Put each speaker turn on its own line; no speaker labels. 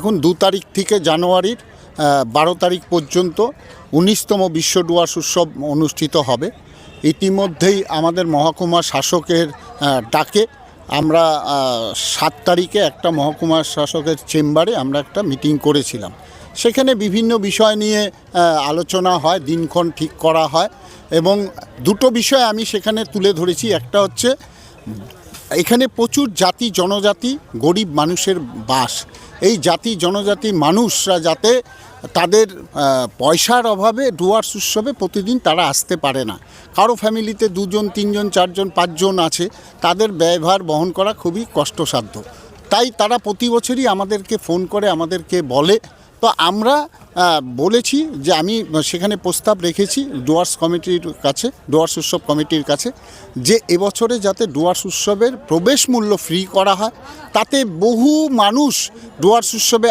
এখন দু তারিখ থেকে জানুয়ারির বারো তারিখ পর্যন্ত উনিশতম বিশ্ব ডুয়ার্স উৎসব অনুষ্ঠিত হবে। ইতিমধ্যেই আমাদের মহকুমা শাসকের ডাকে আমরা সাত তারিখে একটা মহকুমা শাসকের চেম্বারে আমরা একটা মিটিং করেছিলাম। সেখানে বিভিন্ন বিষয় নিয়ে আলোচনা হয়, দিনক্ষণ ঠিক করা হয় এবং দুটো বিষয় আমি সেখানে তুলে ধরেছি। একটা হচ্ছে এখানে প্রচুর জাতি, জনজাতি, গরিব মানুষের বাস। এই জাতি, জনজাতি মানুষরা যাতে তাদের পয়সার অভাবে ডুয়ার্স উৎসবে প্রতিদিন তারা আসতে পারে না। কারও ফ্যামিলিতে দুজন, তিনজন, চারজন, পাঁচজন আছে, তাদের ব্যয়ভার বহন করা খুবই কষ্টসাধ্য। তাই তারা প্রতি বছরই আমাদেরকে ফোন করে, আমাদেরকে বলে তো আমরা বলেছি যে আমি সেখানে প্রস্তাব রেখেছি ডুয়ার্স কমিটির কাছে, ডুয়ার্স উৎসব কমিটির কাছে, যে এবছরে যাতে ডুয়ার্স উৎসবের প্রবেশ মূল্য ফ্রি করা হয়, তাতে বহু মানুষ ডুয়ার্স উৎসবে